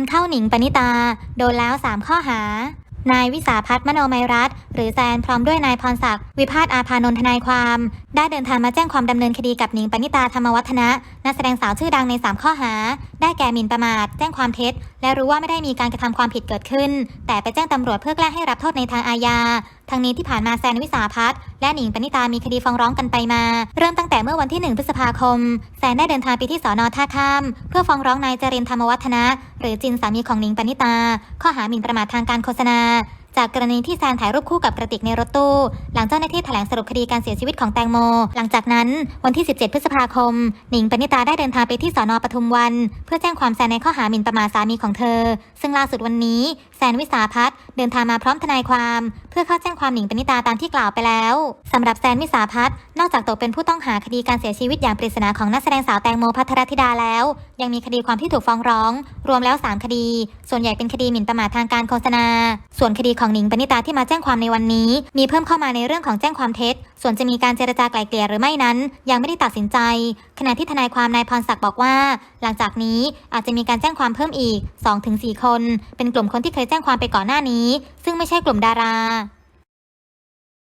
านเข้าหนิงปณิตา โดนแล้ว 3 ข้อหา นายวิสาพัฒน์มโนมัยรัตน์หรือแซนพร้อมด้วยนายพรศักดิ์วิพาทอาภานนท์ทนายความ ได้เดินทางมาแจ้งความดำเนินคดีกับหนิงปณิตาธรรมวัฒนะนักแสดงสาวชื่อดังใน 3 ข้อหา ได้แก่หมิ่นประมาท แจ้งความเท็จ และรู้ว่าไม่ได้มีการกระทำความผิดเกิดขึ้น แต่ไปแจ้งตำรวจเพื่อแกล้งให้รับโทษในทางอาญาทั้งนี้ที่ผ่านมาแซนวิสาพัฒน์และหนิงปณิตามีคดีฟ้องร้องกันไปมา เริ่มตั้งแต่เมื่อวันที่ 1 พฤษภาคม แซนได้เดินทางไปที่สอนอท่าข้าม เพื่อฟ้องร้องนายจรินธรรมวัฒนะ หรือจินสามีของหนิงปณิตา ข้อหาหมิ่นประมาททางการโฆษณา จากกรณีที่แซนถ่ายรูปคู่กับกระติกในรถตู้ หลังเจ้าหน้าที่แถลงสรุปคดีการเสียชีวิตของแตงโม หลังจากนั้น วันที่ 17 พฤษภาคม หนิงปณิตาได้เดินทางไปที่สอนอปทุมวัน เพื่อแจ้งความแซนในข้อหาหมิ่นประมาทสามีของเธอ ซึ่งล่าสุดวันนี้ แซนวิสาพัฒน์เดินทางมาพร้อมทนายความ เพื่อเข้าแจ้งความหนิงปณิตาตามที่กล่าวไปแล้วสำหรับแซนวิสาพัฒน์นอกจากตกเป็นผู้ต้องหาคดีการเสียชีวิตอย่างปริศนาของนักแสดงสาวแตงโมพัทรธิดาแล้ว ยังมีคดีความที่ถูกฟ้องร้อง รวมแล้ว 3 คดี ส่วนใหญ่เป็นคดีหมิ่นประมาททางการโฆษณา ส่วนคดีของหนิงปณิตาที่มาแจ้งความในวันนี้ มีเพิ่มเข้ามาในเรื่องของแจ้งความเท็จ ส่วนจะมีการเจรจาไกล่เกลี่ยหรือไม่นั้น ยังไม่ได้ตัดสินใจ ขณะที่ทนายความนายพรศักดิ์บอกว่า หลังจากนี้อาจจะมีการแจ้งความเพิ่มอีก 2-4 คน เป็นกลุ่มคนที่เคยแจ้งความไปก่อนหน้านี้ ซึ่งไม่ใช่กลุ่มดารา